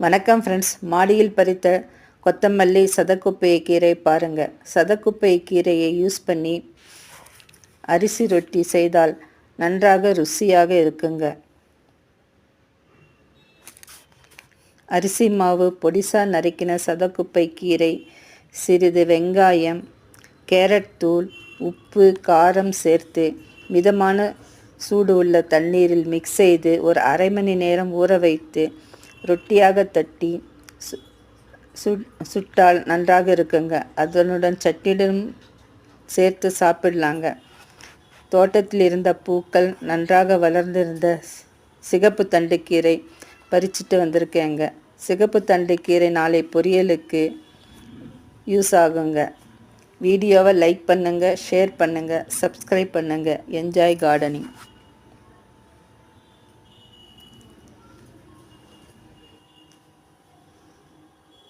வணக்கம் ஃப்ரெண்ட்ஸ் மாடியில் பறித்த கொத்தமல்லி சதக்குப்பை கீரை பாருங்கள் சதக்குப்பை கீரையை யூஸ் பண்ணி அரிசி ரொட்டி செய்தால் நன்றாக ருசியாக இருக்குங்க. அரிசி மாவு பொடிசா நறுக்கின சதக்குப்பை கீரை சிறிது வெங்காயம் கேரட் தூள் உப்பு காரம் சேர்த்து மிதமான சூடு உள்ள தண்ணீரில் மிக்ஸ் செய்து ஒரு அரை மணி நேரம் ஊற வைத்து ரொட்டியாக தட்டி சு சுட் சுட்டால் நன்றாக இருக்குங்க. அதனுடன் சட்னியுடன் சேர்த்து சாப்பிடலாங்க. தோட்டத்தில் இருந்த பூக்கள் நன்றாக வளர்ந்திருந்த சிகப்பு தண்டுக்கீரை பறிச்சுட்டு வந்திருக்கேங்க. சிகப்பு தண்டுக்கீரை நாளை பொரியலுக்கு யூஸ் ஆகுங்க. வீடியோவை லைக் பண்ணுங்கள் ஷேர் பண்ணுங்கள் சப்ஸ்கிரைப் பண்ணுங்கள் என்ஜாய் கார்டனிங்.